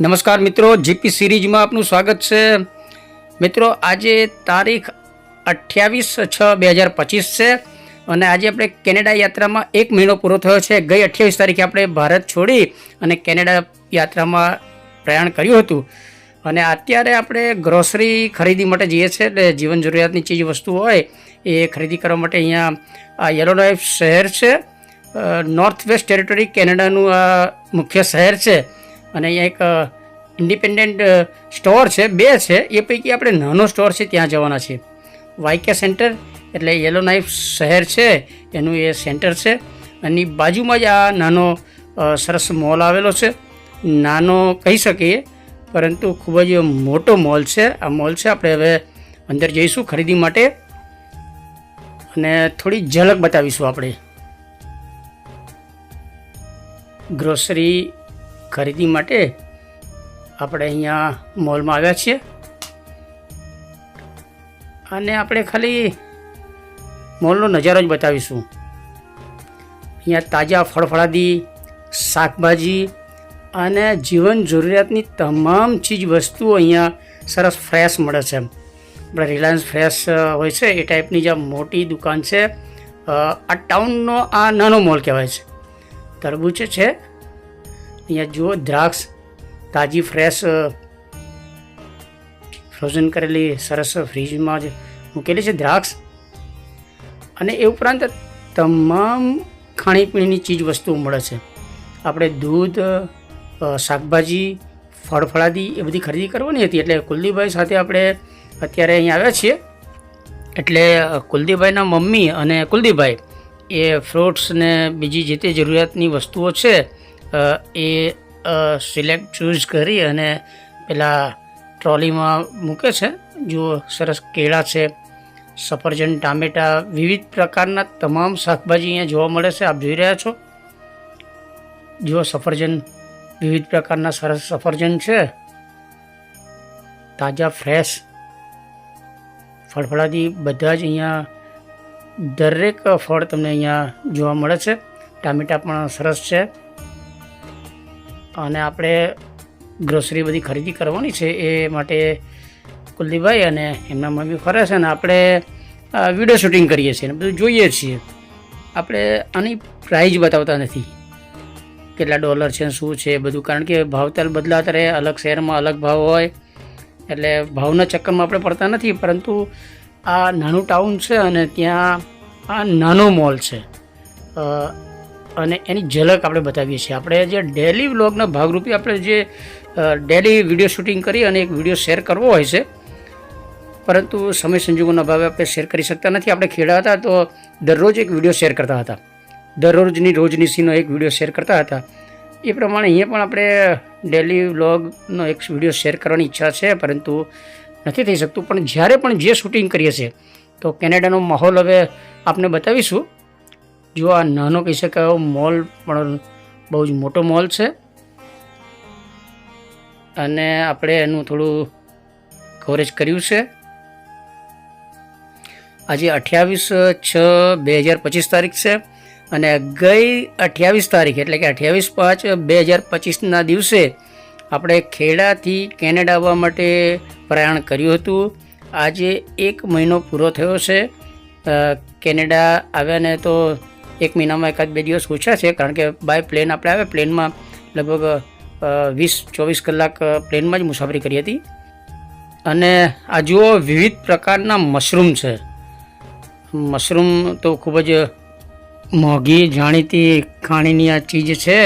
નમસ્કાર મિત્રો, જીપી સિરીઝમાં આપનું સ્વાગત છે. મિત્રો, આજે તારીખ અઠ્યાવીસ છ બે હજાર પચીસ છે અને આજે આપણે કેનેડા યાત્રામાં એક મહિનો પૂરો થયો છે. ગઈ અઠ્યાવીસ તારીખે આપણે ભારત છોડી અને કેનેડા યાત્રામાં પ્રયાણ કર્યું હતું. અને અત્યારે આપણે ગ્રોસરી ખરીદી માટે જઈએ છીએ એટલે જીવન જરૂરિયાતની ચીજ વસ્તુ હોય એ ખરીદી કરવા માટે અહીંયા આ યલો શહેર છે. નોર્થ વેસ્ટ ટેરિટરી કેનેડાનું આ મુખ્ય શહેર છે. અને અહીંયા એક ઇન્ડિપેન્ડન્ટ સ્ટોર છે, બે છે, એ પૈકી આપણે નાનો સ્ટોર છે, ત્યાં જવાના છે વાયકે સેન્ટર, એટલે યલો નાઇફ શહેર છે, એનું એ સેન્ટર છે, અને બાજુમાં જ આ નાનો સરસ મોલ આવેલો છે. નાનો કહી શકીએ, પરંતુ ખૂબ જ મોટો મોલ છે. આ મોલ છે, આપણે હવે અંદર જઈશું ખરીદી માટે. અને થોડી ઝલક બતાવીશું આપણે. ગ્રોસરી ખરીદી માટે આપણે અહીંયા મોલમાં આવ્યા છીએ. અને આપણે ખાલી મોલનો નજારો જ બતાવીશું. અહીંયા તાજા ફળફળાદી, શાકભાજી અને જીવન જરૂરિયાતની તમામ ચીજ વસ્તુઓ અહીંયા સરસ ફ્રેશ મળે છે. આપણે રિલાયન્સ ફ્રેશ હોય છે એ ટાઈપની જે મોટી દુકાન છે. આ ટાઉનનો આ નાનો મોલ કહેવાય છે. તરબૂચ છે અહીંયા જુઓ, દ્રાક્ષ તાજી ફ્રેશ ફ્રોઝન કરેલી, સરસ ફ્રીજમાં જ મૂકેલી છે દ્રાક્ષ. અને એ ઉપરાંત તમામ ખાણીપીણીની ચીજ વસ્તુઓ મળે છે. આપણે દૂધ શાકભાજી, ફળફળાદી એ બધી ખરીદી કરવાની હતી. એટલે કુલદીપભાઈ સાથે આપણે અત્યારે અહીંયા આવ્યા છીએ. એટલે કુલદીપભાઈના મમ્મી અને કુલદીપભાઈ એ ફ્રૂટ્સ ને બીજી જે તે જરૂરિયાતની વસ્તુઓ છે એ સિલેક્ટ ચૂઝ કરી અને પેલા ટ્રોલીમાં મૂકે છે. જુઓ, સરસ કેળા છે. સફરજન, ટામેટા, વિવિધ પ્રકારના તમામ શાકભાજી અહીંયા જોવા મળે છે. આપ જોઈ રહ્યા છો. જુઓ, સફરજન વિવિધ પ્રકારના સરસ સફરજન છે. તાજા ફ્રેશ ફળફળાદી બધા જ અહીંયા દરેક ફળ તમને અહીંયા જોવા મળે છે. ટામેટા પણ સરસ છે. અને આપણે ગ્રોસરી બધી ખરીદી કરવાની છે એ માટે કુલદીપભાઈ અને એમના મમ્મી ફરે છે ને આપણે વીડિયો શૂટિંગ કરીએ છીએ ને બધું જોઈએ છીએ. આપણે આની પ્રાઇઝ બતાવતા નથી. કેટલા ડોલર છે, શું છે બધું. કારણ કે ભાવતાલ બદલાતા રહે, અલગ શહેરમાં અલગ ભાવ હોય. એટલે ભાવના ચક્કરમાં આપણે પડતા નથી, પરંતુ આ નાનું ટાઉન છે અને ત્યાં આ નાનો મોલ છે. અને એની ઝલક આપણે બતાવીએ છીએ. આપણે જે ડેલી વ્લોગના ભાગરૂપે આપણે જે ડેલી વીડિયો શૂટિંગ કરી અને એક વીડિયો શેર કરવો હોય છે, પરંતુ સમય સંજોગોના ભાવે આપણે શેર કરી શકતા નથી. આપણે ખેડા હતા તો દરરોજ એક વીડિયો શેર કરતા હતા. દરરોજની રોજની સીનો એક વીડિયો શેર કરતા હતા. એ પ્રમાણે અહીંયા પણ આપણે ડેલી વ્લોગનો એક વીડિયો શેર કરવાની ઈચ્છા છે, પરંતુ નથી થઈ શકતું. પણ જ્યારે પણ જે શૂટિંગ કરીએ છીએ, તો કેનેડાનો માહોલ હવે આપને બતાવીશું. જો આ નાનો કહી શકાય એવો મોલ પણ બહુ જ મોટો મોલ છે. અને આપણે એનું થોડું કવરેજ કર્યું છે. આજે અઠ્યાવીસ છ બે હજાર પચીસ તારીખ છે અને ગઈ અઠ્યાવીસ તારીખ એટલે કે અઠ્યાવીસ પાંચ બે હજાર પચીસના દિવસે આપણે ખેડાથી કેનેડા આવવા માટે પ્રયાણ કર્યું હતું. આજે એક મહિનો પૂરો થયો છે. કેનેડા આવ્યાને તો એક મહિનામાં એકાદ બે દિવસ ઓછા છે, કારણ કે બાય પ્લેન આપણે આવે પ્લેનમાં લગભગ વીસ, ચોવીસ કલાક પ્લેનમાં જ મુસાફરી કરી હતી. અને આ જુઓ વિવિધ પ્રકારના મશરૂમ છે. મશરૂમ તો ખૂબ જ મોંઘી, જાણીતી, ખાણીની આ ચીજ છે.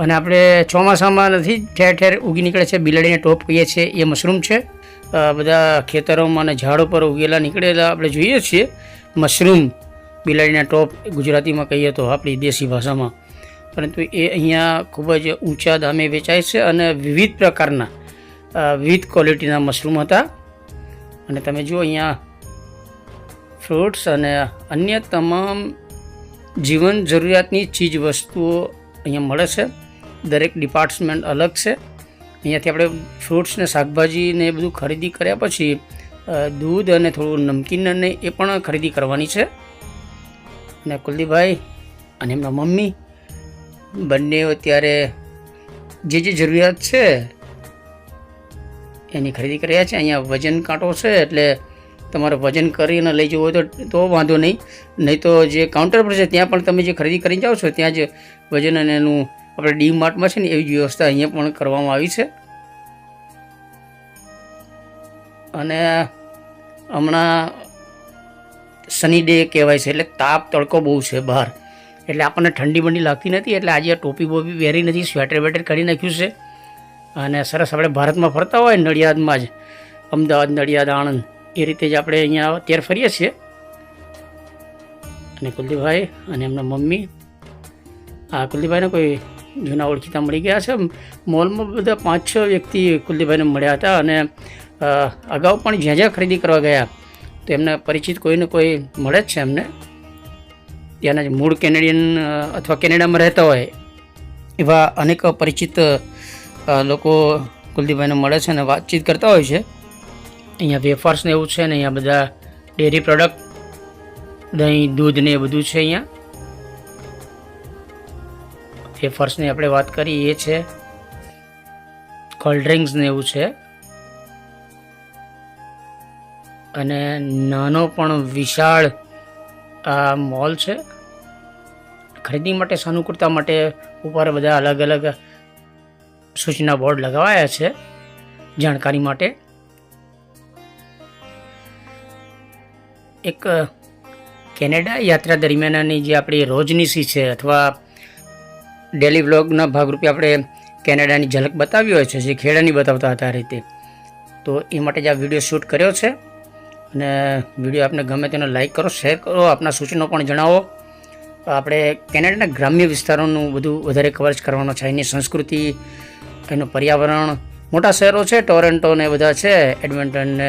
અને આપણે ચોમાસામાં નથી, ઠેર ઠેર ઉગી નીકળે છે, બિલાડીને ટોપ કહીએ છીએ, એ મશરૂમ છે. બધા ખેતરોમાં અને ઝાડ ઉપર ઉગેલા નીકળેલા આપણે જોઈએ છીએ. મશરૂમ બિલાડીના ટોપ ગુજરાતીમાં કહીએ તો આપણી દેશી ભાષામાં. પરંતુ એ અહીંયા ખૂબ જ ઊંચા દામે વેચાય છે અને વિવિધ પ્રકારના વિવિધ ક્વોલિટીના મશરૂમ હતા. અને તમે જુઓ અહીંયા ફ્રૂટ્સ અને અન્ય તમામ જીવન જરૂરિયાતની ચીજ વસ્તુઓ અહીંયા મળે છે. દરેક ડિપાર્ટમેન્ટ અલગ છે. અહીંયાથી આપણે ફ્રૂટ્સ ને શાકભાજી એ બધું ખરીદી કર્યા પછી દૂધ અને થોડું નમકીન અને એ પણ ખરીદી કરવાની છે. અને કુલદીપભાઈ અને એમના મમ્મી. બંને અત્યારે જે જે જરૂરિયાત છે એની ખરીદી કરી રહ્યા છે. અહીંયા વજન કાંટો છે એટલે તમારે વજન કરીને લઈ જવું હોય તો તો વાંધો નહીં. નહીં તો જે કાઉન્ટર પર છે ત્યાં પણ તમે જે ખરીદી કરીને જાઓ છો, ત્યાં જ વજન અને એનું આપણે ડી માર્ટમાં છે ને એવી જ વ્યવસ્થા અહીંયા પણ કરવામાં આવી છે. અને હમણાં સની ડે કહેવાય છે, એટલે તાપ તડકો બહુ છે બહાર. એટલે આપણને ઠંડી બંડી લાગતી નથી, એટલે આજે આ ટોપી બોપી પહેરી નથી સ્વેટર વેટર કરી નાખ્યું છે. અને સરસ આપણે ભારતમાં ફરતા હોય નડિયાદમાં જ, અમદાવાદ, નડિયાદ, આણંદ, એ રીતે જ આપણે અહીંયા અત્યારે ફરીએ છીએ. અને કુલદીપભાઈ અને એમના મમ્મી, આ કુલદીપભાઈને કોઈ જૂના ઓળખીતા મળી ગયા છે. મોલમાં બધા પાંચ છ વ્યક્તિ કુલદીપભાઈને મળ્યા હતા અને અગાઉ પણ જ્યાં જ્યાં ખરીદી કરવા ગયા તો એમને પરિચિત કોઈને કોઈ મળે જ છે એમને. ત્યાંના જે મૂળ કેનેડિયન અથવા કેનેડામાં રહેતા હોય, એવા અનેક પરિચિત લોકો કુલદીપભાઈને મળે છે અને વાતચીત કરતા હોય છે. અહીંયા વેફર્સ ને એવું છે ને અહીંયા બધા ડેરી પ્રોડક્ટ, દહીં, દૂધ ને એ બધું છે અહીંયા. વેફર્સની આપણે વાત કરી, એ છે. કોલ્ડ ડ્રિંક્સ ને એવું છે. અને નાનો પણ વિશાળ આ મોલ છે. ખરીદી માટે, સાનુકૂળતા માટે ઉપર બધા અલગ અલગ સૂચના બોર્ડ લગાવાયા છે જાણકારી માટે. એક કેનેડા યાત્રા દરમિયાનની જે આપણી રોજનીસી છે અથવા ડેલી વ્લોગના ભાગરૂપે આપણે કેનેડાની ઝલક બતાવી હોય છે, જે ખેડાની બતાવતા હતા રીતે. તો એ માટે જ આ વીડિયો શૂટ કર્યો છે. અને વીડિયો આપને ગમે તેનો લાઇક કરો શેર કરો, આપના સૂચનો પણ જણાવો. આપણે કેનેડાના ગ્રામ્ય વિસ્તારોનું બધું વધારે કવરેજ કરવાનો છે. એની સંસ્કૃતિ, એનું પર્યાવરણ. મોટા શહેરો છે, ટોરેન્ટો ને બધા છે, એડમિન્ટન ને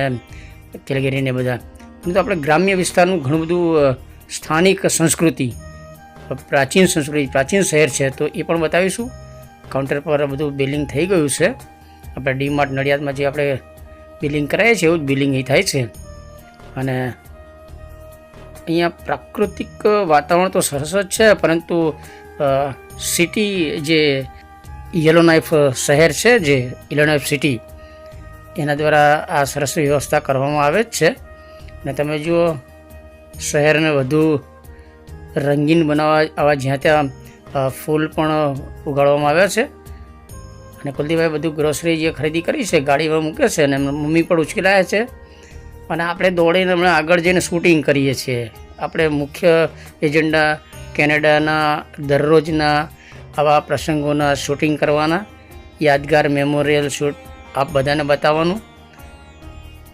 કેલગેરી ને બધા. પરંતુ આપણે ગ્રામ્ય વિસ્તારનું ઘણું બધું સ્થાનિક સંસ્કૃતિ, પ્રાચીન સંસ્કૃતિ, પ્રાચીન શહેર છે, તો એ પણ બતાવીશું. કાઉન્ટર પર બધું બિલિંગ થઈ ગયું છે. આપણે ડીમાર્ટ નડિયાદમાં જે આપણે બિલિંગ કરાવીએ છીએ એવું જ બિલિંગ અહીં થાય છે. અને અહીંયા પ્રાકૃતિક વાતાવરણ તો સરસ જ છે, પરંતુ સિટી જે યલો નાઇફ શહેર છે, જે યલો નાઇફ સિટી એના દ્વારા આ સરસ વ્યવસ્થા કરવામાં આવે જ છે. અને તમે જુઓ, શહેરને વધુ રંગીન બનાવવા, આવા જ્યાં ત્યાં ફૂલ પણ ઉગાડવામાં આવ્યા છે. અને કુલદીપભાઈ બધું ગ્રોસરી જે ખરીદી કરી છે, ગાડીમાં મૂકે છે અને મમ્મી પણ ઉચકેલાયા છે. અને આપણે દોડીને હમણાં આગળ જઈને શૂટિંગ કરીએ છીએ. આપણે મુખ્ય એજન્ડા કેનેડાના દરરોજના આવા પ્રસંગોના શૂટિંગ કરવાના, યાદગાર મેમોરિયલ શૂટ આપ બધાને બતાવવાનું.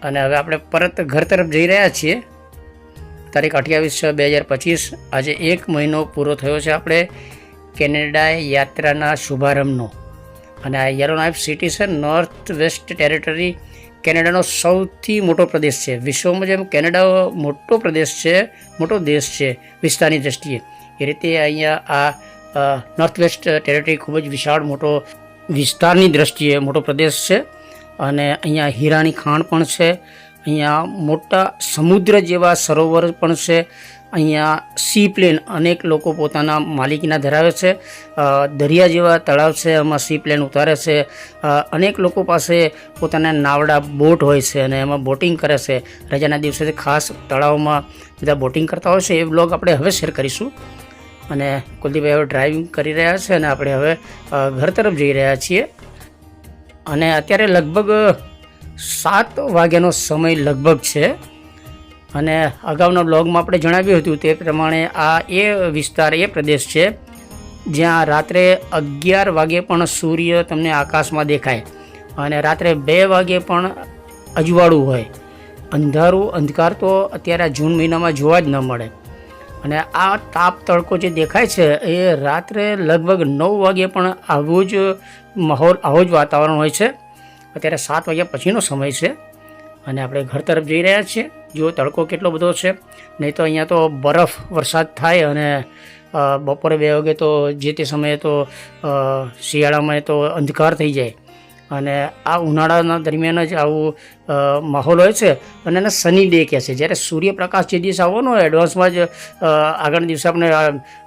અને હવે આપણે પરત ઘર તરફ જઈ રહ્યા છીએ. તારીખ અઠ્યાવીસ છ બે હજાર પચીસ, આજે એક મહિનો પૂરો થયો છે આપણે કેનેડા યાત્રાના શુભારંભનો. અને આ યલો નાઇફ સિટી છે નોર્થ વેસ્ટ ટેરેટરી કેનેડાનો સૌથી મોટો પ્રદેશ છે. વિશ્વમાં જેમ કેનેડા મોટો પ્રદેશ છે, મોટો દેશ છે વિસ્તારની દ્રષ્ટિએ. એ રીતે અહીંયા આ નોર્થ વેસ્ટ ટેરેટરી ખૂબ જ વિશાળ મોટો વિસ્તારની દ્રષ્ટિએ મોટો પ્રદેશ છે. અને અહીંયા હીરાની ખાણ પણ છે. અહીંયા મોટા સમુદ્ર જેવા સરોવર પણ છે. અહીંયા સી પ્લેન અનેક લોકો પોતાના માલિકીના ધરાવે છે. દરિયા જેવા તળાવ છે, એમાં સી પ્લેન ઉતારે છે. અનેક લોકો પાસે પોતાના નાવડા બોટ હોય છે અને એમાં બોટિંગ કરે છે. રજાના દિવસે ખાસ તળાવમાં બધા બોટિંગ કરતા હોય છે. એ બ્લોગ આપણે હવે શેર કરીશું. અને કુલદીપભાઈ હવે ડ્રાઇવિંગ કરી રહ્યા છે અને આપણે હવે ઘર તરફ જઈ રહ્યા છીએ. અને અત્યારે લગભગ સાત વાગ્યાનો સમય લગભગ છે. અને અગાઉના બ્લોગમાં આપણે જણાવ્યું હતું તે પ્રમાણે આ એ વિસ્તાર, એ પ્રદેશ છે જ્યાં રાત્રે અગિયાર વાગે પણ સૂર્ય તમને આકાશમાં દેખાય અને રાત્રે બે વાગે પણ અજવાળું હોય. અંધારું, અંધકાર તો અત્યારે જૂન મહિનામાં જોવા જ ન મળે. અને આ તાપ તડકો જે દેખાય છે એ રાત્રે લગભગ નવ વાગે પણ આવું જ માહોલ, આવું જ વાતાવરણ હોય છે. અત્યારે સાત વાગ્યા પછીનો સમય છે અને આપણે ઘર તરફ જઈ રહ્યા છીએ. જો તડકો કેટલો બધો છે, નહીં તો અહીંયા તો બરફ વરસાદ થાય અને બપોરે બે વાગે તો જે તે સમયે તો શિયાળામાં તો અંધકાર થઈ જાય. અને આ ઉનાળાના દરમિયાન જ આવું માહોલ હોય છે. અને એને સની ડે કહે છે. જ્યારે સૂર્યપ્રકાશ જે દિવસ આવવાનો હોય, એડવાન્સમાં જ આગળ દિવસે આપણે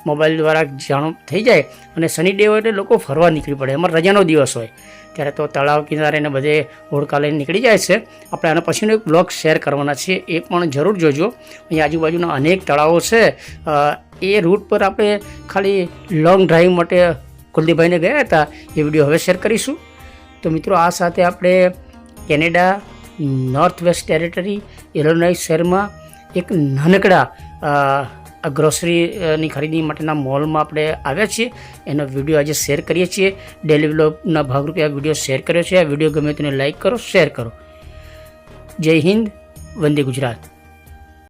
મોબાઈલ દ્વારા જાણ, થઈ જાય. અને સની ડે હોય એટલે લોકો ફરવા નીકળી પડે. એમાં રજાનો દિવસ હોય. ત્યારે તો તળાવ કિનારે ને બધે હોડકા લઈને નીકળી જાય છે. આપણે આના પછીનો એક બ્લોગ શેર કરવાના છે એ પણ જરૂર જોજો. અહીં આજુબાજુના અનેક તળાવો છે. એ રૂટ પર આપણે ખાલી લોંગ ડ્રાઈવ માટે કુલદીપભાઈને ગયા હતા. એ વીડિયો હવે શેર કરીશું. તો મિત્રો આ સાથે આપણે કેનેડા નોર્થ વેસ્ટ ટેરેટરી ઇલોનોઇસ શહેરમાં એક નાનકડા ગ્રોસરીની ખરીદી માટેના મોલમાં આપણે આવ્યા છીએ. એનો વીડિયો આજે શેર કરીએ છીએ. ડેલી વ્લોગના ભાગરૂપે આ વીડિયો શેર કર્યો છે. આ વીડિયો ગમે તેને લાઈક કરો શેર કરો. જય હિન્દ, વંદે ગુજરાત.